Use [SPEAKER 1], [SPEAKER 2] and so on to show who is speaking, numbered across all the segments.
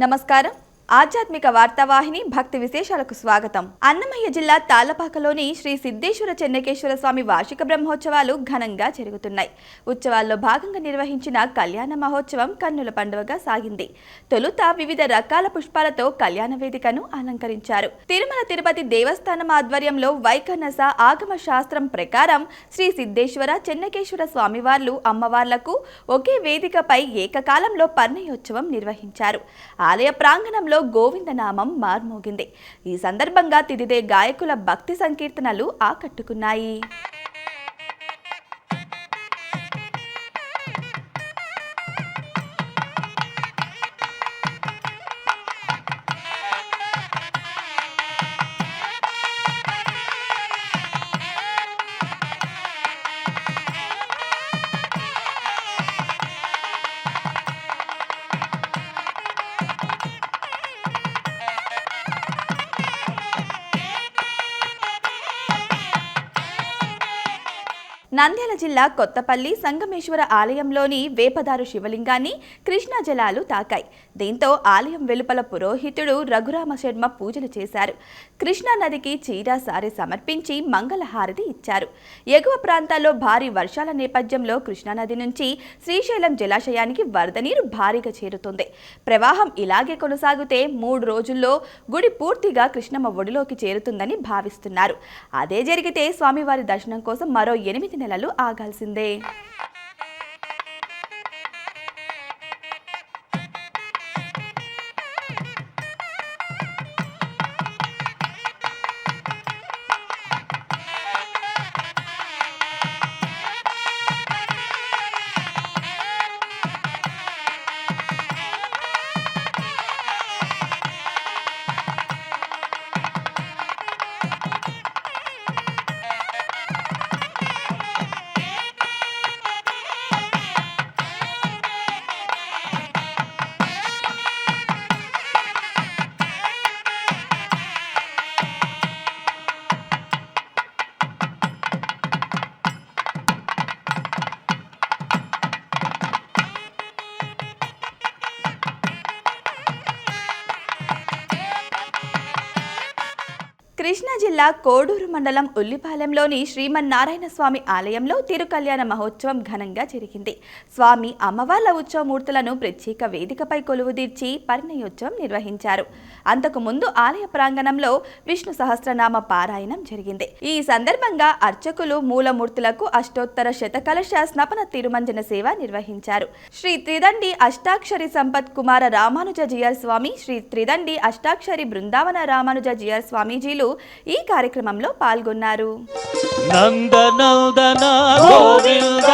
[SPEAKER 1] నమస్కారం ఆధ్యాత్మిక వార్తావాహిని భక్తి విశేషాలకు స్వాగతం. అన్నమయ్య జిల్లా తాళ్ళపాకలోని శ్రీ సిద్ధేశ్వర చెన్నకేశ్వర స్వామి వార్షిక బ్రహ్మోత్సవాలు ఘనంగా జరుగుతున్నాయి. ఉత్సవాల్లో భాగంగా నిర్వహించిన కళ్యాణ మహోత్సవం కన్నుల పండుగగా సాగింది. తొలుత వివిధ రకాల పుష్పాలతో కళ్యాణ వేదికను అలంకరించారు. తిరుమల తిరుపతి దేవస్థానం ఆధ్వర్యంలో వైఖనస ఆగమ శాస్త్రం ప్రకారం శ్రీ సిద్ధేశ్వర చెన్నకేశ్వర స్వామివార్లు అమ్మవార్లకు ఒకే వేదికపై ఏకకాలంలో పర్ణయోత్సవం నిర్వహించారు. ఆలయ ప్రాంగణంలో గోవిందనామం మార్మోగింది. ఈ సందర్భంగా తిదిదే గాయకుల భక్తి సంకీర్తనలు ఆకట్టుకున్నాయి. జిల్లా కొత్తపల్లి సంగమేశ్వర ఆలయంలోని వేపదారు శివలింగాన్ని కృష్ణా జలాలు తాకాయి. దీంతో ఆలయం వెలుపల పురోహితుడు రఘురామ శర్మ పూజలు చేశారు. కృష్ణా నదికి చీరా సారి సమర్పించి మంగళహారతి ఇచ్చారు. ఎగువ ప్రాంతాల్లో భారీ వర్షాల నేపథ్యంలో కృష్ణానది నుంచి శ్రీశైలం జలాశయానికి వరద నీరు భారీగా చేరుతుంది. ప్రవాహం ఇలాగే కొనసాగితే మూడు రోజుల్లో గుడి పూర్తిగా కృష్ణమ్మ ఒడిలోకి చేరుతుందని భావిస్తున్నారు. అదే జరిగితే స్వామివారి దర్శనం కోసం మరో ఎనిమిది నెలలు ఆ ఆగాల్సిందే. జిల్లా కోడూరు మండలం ఉల్లిపాలెంలోని శ్రీమన్నారాయణ స్వామి ఆలయంలో తిరుకల్యాణ మహోత్సవం ఘనంగా జరిగింది. స్వామి అమ్మవార్ల ఉత్సవమూర్తులను ప్రత్యేక వేదికపై కొలువుదీర్చి పరిణయోత్సవం నిర్వహించారు. అంతకు ముందు ఆలయ ప్రాంగణంలో విష్ణు సహస్రనామ పారాయణం జరిగింది. ఈ సందర్భంగా అర్చకులు మూలమూర్తులకు అష్టోత్తర శతకలశ స్నపన తిరుమంజన సేవ నిర్వహించారు. శ్రీ త్రిదండి అష్టాక్షరి సంపత్ కుమార రామానుజ జియర్ స్వామి శ్రీ త్రిదండి అష్టాక్షరి బృందావన రామానుజ జియర్ స్వామీజీలు ఈ కార్యక్రమంలో పాల్గొన్నారు.
[SPEAKER 2] నందనందన గోవింద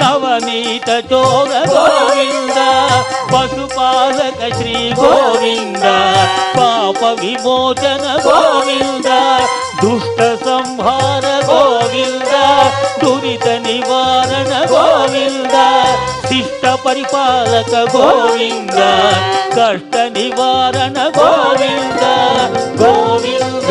[SPEAKER 2] నవనీత చోర గోవింద పశుపాలక శ్రీ గోవింద పాప విమోచన గోవింద దుష్ట సంహార గోవింద దురిత నివారణ గోవింద శిష్ట పరిపాలక గోవింద కష్ట నివారణ గోవింద గోవింద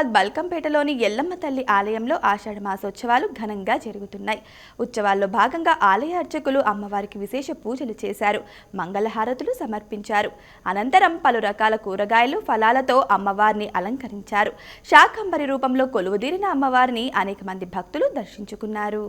[SPEAKER 1] హైదరాబాద్ బల్కంపేటలోని ఎల్లమ్మ తల్లి ఆలయంలో ఆషాఢ మాసోత్సవాలు ఘనంగా జరుగుతున్నాయి. ఉత్సవాల్లో భాగంగా ఆలయ అర్చకులు అమ్మవారికి విశేష పూజలు చేశారు. మంగళహారతులు సమర్పించారు. అనంతరం పలు రకాల కూరగాయలు ఫలాలతో అమ్మవారిని అలంకరించారు. శాకంబరి రూపంలో కొలువుదీరిన అమ్మవారిని అనేక మంది భక్తులు దర్శించుకున్నారు.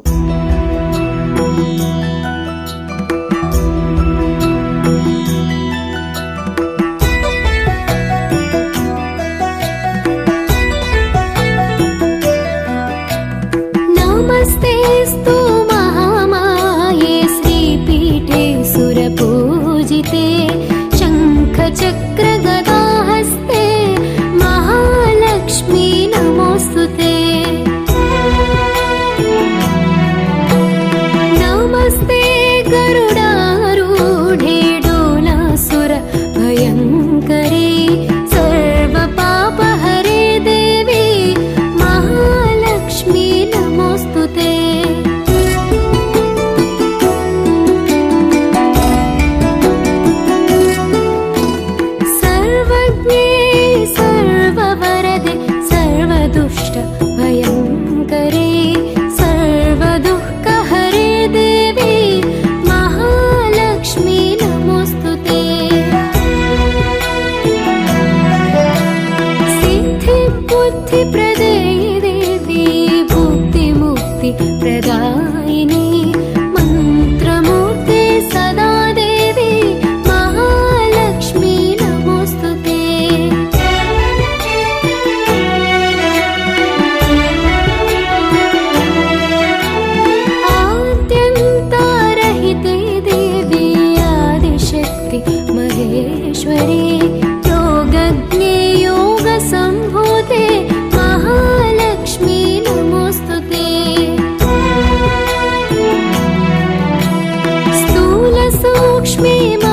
[SPEAKER 3] ముక్తి బుద్ధి ప్రదే బుద్ధి ముక్తి ప్రదా स्थूलसूक्ष्मे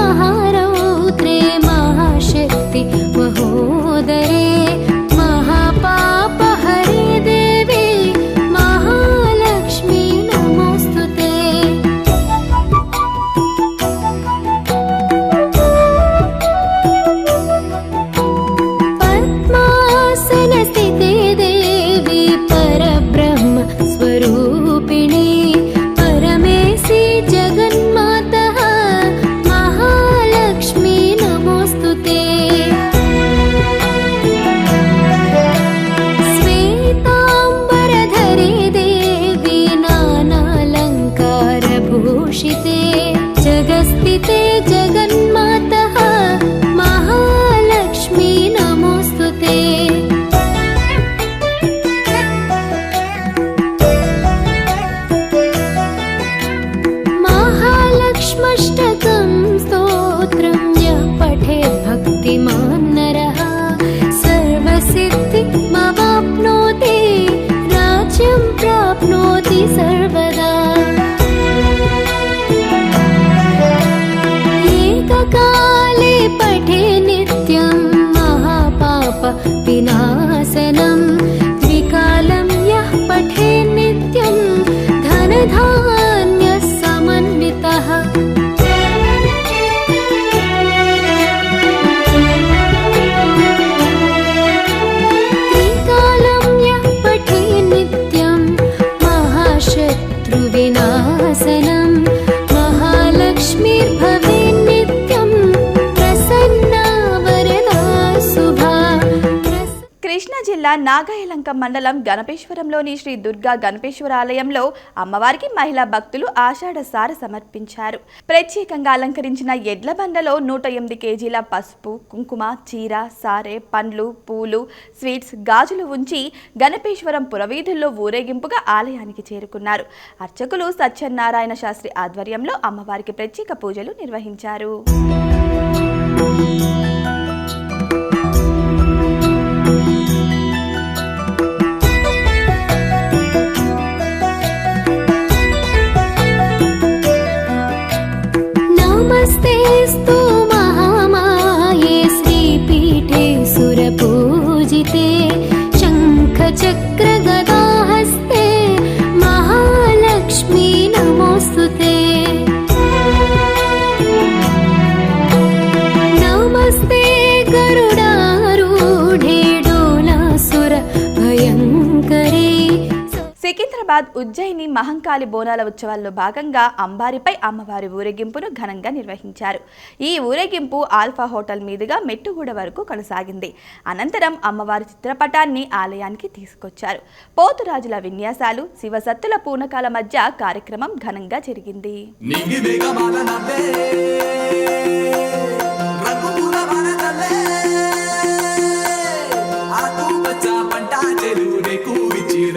[SPEAKER 1] జిల్లా నాగాయలంక మండలం గణపేశ్వరంలోని శ్రీ దుర్గా గణపేశ్వర ఆలయంలో అమ్మవారికి మహిళా భక్తులు ఆషాఢ సార సమర్పించారు. ప్రత్యేకంగా అలంకరించిన ఎడ్ల బండలో నూట ఎనిమిది కేజీల పసుపు కుంకుమ చీర సారె పండ్లు పూలు స్వీట్స్ గాజులు ఉంచి గణపేశ్వరం పురవీధుల్లో ఊరేగింపుగా ఆలయానికి చేరుకున్నారు. అర్చకులు సత్యనారాయణ శాస్త్రి ఆధ్వర్యంలో అమ్మవారికి ప్రత్యేక పూజలు నిర్వహించారు. హైదరాబాద్ ఉజ్జయిని మహంకాళి బోనాల ఉత్సవాల్లో భాగంగా అంబారిపై అమ్మవారి ఊరేగింపును ఘనంగా నిర్వహించారు. ఈ ఊరేగింపు ఆల్ఫా హోటల్ మీదుగా మెట్టుగూడ వరకు కొనసాగింది. అనంతరం అమ్మవారి చిత్రపటాన్ని ఆలయానికి తీసుకొచ్చారు. పోతురాజుల విన్యాసాలు శివసత్తుల పూనకాల మధ్య కార్యక్రమం ఘనంగా జరిగింది.
[SPEAKER 4] ನಿಂಗಿ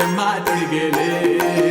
[SPEAKER 5] madrigele.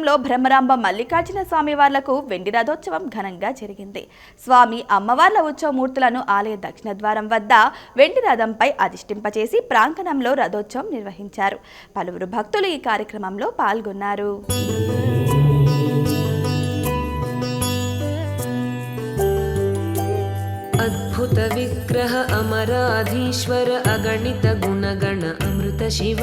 [SPEAKER 1] ఆలయంలో బ్రహ్మరాంబ మల్లికార్జున స్వామి వార్లకు వెండి రథోత్సవం ఘనంగా జరిగింది. స్వామి అమ్మవార్ల ఉత్సవమూర్తులను ఆలయ దక్షిణ ద్వారం వద్ద వెండి రథంపై అధిష్టింపచేసి ప్రాంగణంలో రథోత్సవం నిర్వహించారు. పలువురు భక్తులు ఈ కార్యక్రమంలో పాల్గొన్నారు.
[SPEAKER 6] అద్భుత విగ్రహ అమరాధీశ్వర అగణిత గుణగణ అమృత శివ.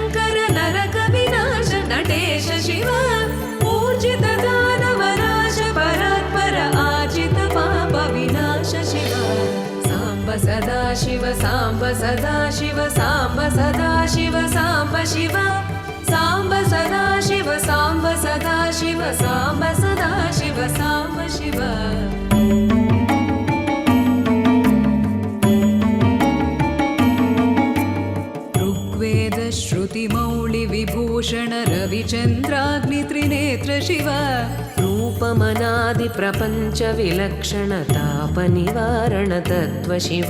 [SPEAKER 6] सदा शिव साम्ब सदा शिव। साम्ब शिव साम्ब सदा शिव साम्ब सदा शिव साम्ब सदा शिव साम्ब शिव।
[SPEAKER 7] रविचन्द्राग्नित्रिनेत्र शिव
[SPEAKER 6] रूपमनादिप्रपञ्चविलक्षणतापनिवारण तत्त्व शिव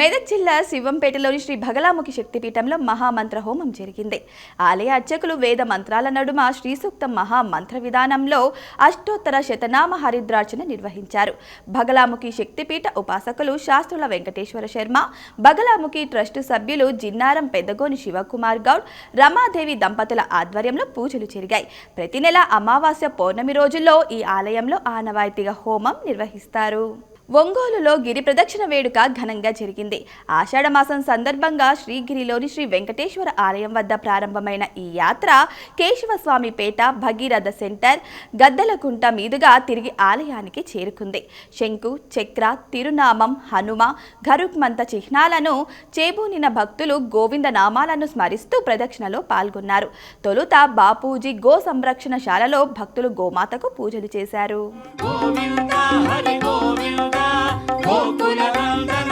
[SPEAKER 1] మెదక్ జిల్లా శివంపేటలోని శ్రీ భగలాముఖి శక్తిపీఠంలో మహామంత్ర హోమం జరిగింది. ఆలయ అర్చకులు వేద మంత్రాల నడుమ శ్రీసూక్త మహామంత్ర విధానంలో అష్టోత్తర శతనామ హరిద్రార్చన నిర్వహించారు. భగలాముఖి శక్తిపీఠ ఉపాసకులు శాస్త్రుల వెంకటేశ్వర శర్మ భగలాముఖి ట్రస్టు సభ్యులు జిన్నారం పెద్దగోని శివకుమార్ గౌడ్ రమాదేవి దంపతుల ఆధ్వర్యంలో పూజలు జరిగాయి. ప్రతి నెల అమావాస్య పౌర్ణమి రోజుల్లో ఈ ఆలయంలో ఆనవాయితీగా హోమం నిర్వహిస్తారు. ఒంగోలులో గిరి ప్రదక్షిణ వేడుక ఘనంగా జరిగింది. ఆషాఢ మాసం సందర్భంగా శ్రీగిరిలోని శ్రీ వెంకటేశ్వర ఆలయం వద్ద ప్రారంభమైన ఈ యాత్ర కేశవస్వామిపేట భగీరథ సెంటర్ గద్దలకుంట మీదుగా తిరిగి ఆలయానికి చేరుకుంది. శంకు చక్ర తిరునామం హనుమ గరుక్మంత చిహ్నాలను చేబూనిన భక్తులు గోవింద నామాలను స్మరిస్తూ ప్రదక్షిణలో పాల్గొన్నారు. తొలుత బాపూజీ గో సంరక్షణశాలలో భక్తులు గోమాతకు పూజలు చేశారు.
[SPEAKER 2] గోవింద హరి గోవింద గోకుల నందన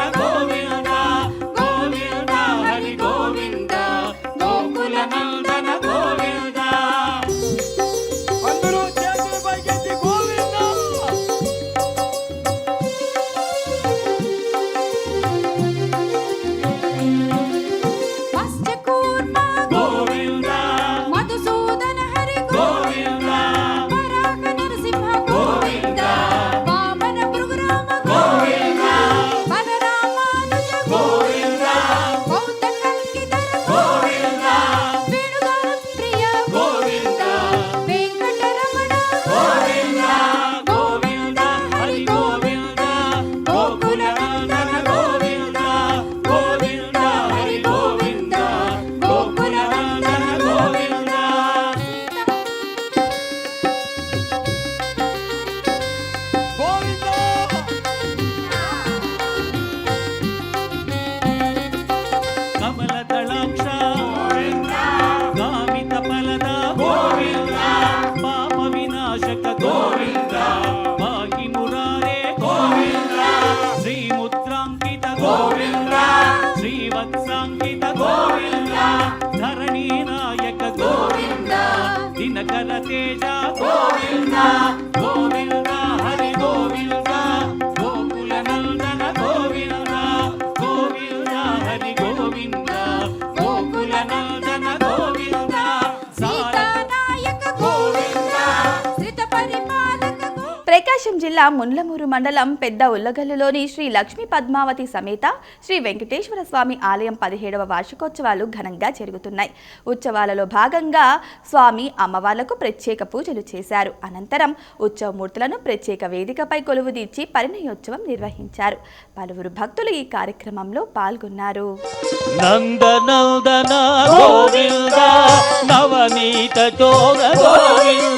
[SPEAKER 1] జిల్లా ముండ్లమూరు మండలం పెద్ద ఉల్లగల్లులోని శ్రీ లక్ష్మీ పద్మావతి సమేత శ్రీ వెంకటేశ్వర స్వామి ఆలయం పదిహేడవ వార్షికోత్సవాలు ఘనంగా జరుగుతున్నాయి. ఉత్సవాలలో భాగంగా స్వామి అమ్మవార్లకు ప్రత్యేక పూజలు చేశారు. అనంతరం ఉత్సవమూర్తులను ప్రత్యేక వేదికపై కొలువుదీర్చి పరిణయోత్సవం నిర్వహించారు. పలువురు భక్తులు ఈ కార్యక్రమంలో పాల్గొన్నారు.
[SPEAKER 2] నందనందన గోవింద నవనీత గోవింద.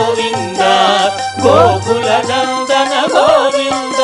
[SPEAKER 2] నందన గోవింద!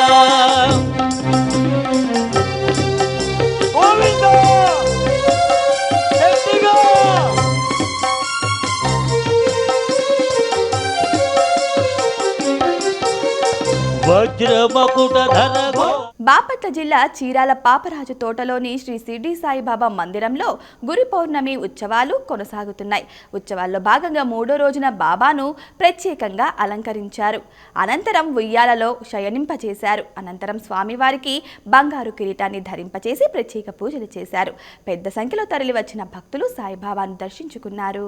[SPEAKER 2] వజ్రమకుట ధర గో
[SPEAKER 1] బాపట్ల జిల్లా చీరాల పాపరాజు తోటలోని శ్రీ సిడ్డి సాయిబాబా మందిరంలో గురి పౌర్ణమి ఉత్సవాలు కొనసాగుతున్నాయి. ఉత్సవాల్లో భాగంగా మూడో రోజున బాబాను ప్రత్యేకంగా అలంకరించారు. అనంతరం ఉయ్యాలలో శయనింపచేశారు. అనంతరం స్వామివారికి బంగారు కిరీటాన్ని ధరింపచేసి ప్రత్యేక పూజలు చేశారు. పెద్ద సంఖ్యలో తరలివచ్చిన భక్తులు సాయిబాబాను దర్శించుకున్నారు.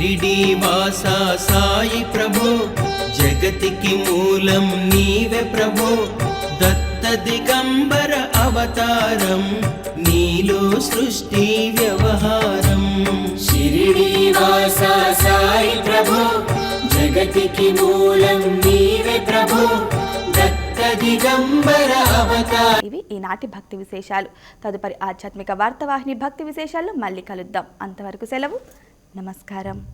[SPEAKER 8] షిరిడి వాసా సాయి ప్రభు జగతికి మూలం నీవే ప్రభు. దత్త దిగంబర అవతారం నీలో సృష్టి వ్యవహారం. షిరిడి వాసా సాయి ప్రభు జగతికి మూలం నీవే ప్రభు.
[SPEAKER 1] ఇవి ఈనాటి భక్తి విశేషాలు. తదుపరి ఆధ్యాత్మిక వార్తావాహిని భక్తి విశేషాల్లో మళ్ళీ కలుద్దాం. అంతవరకు సెలవు. నమస్కారం.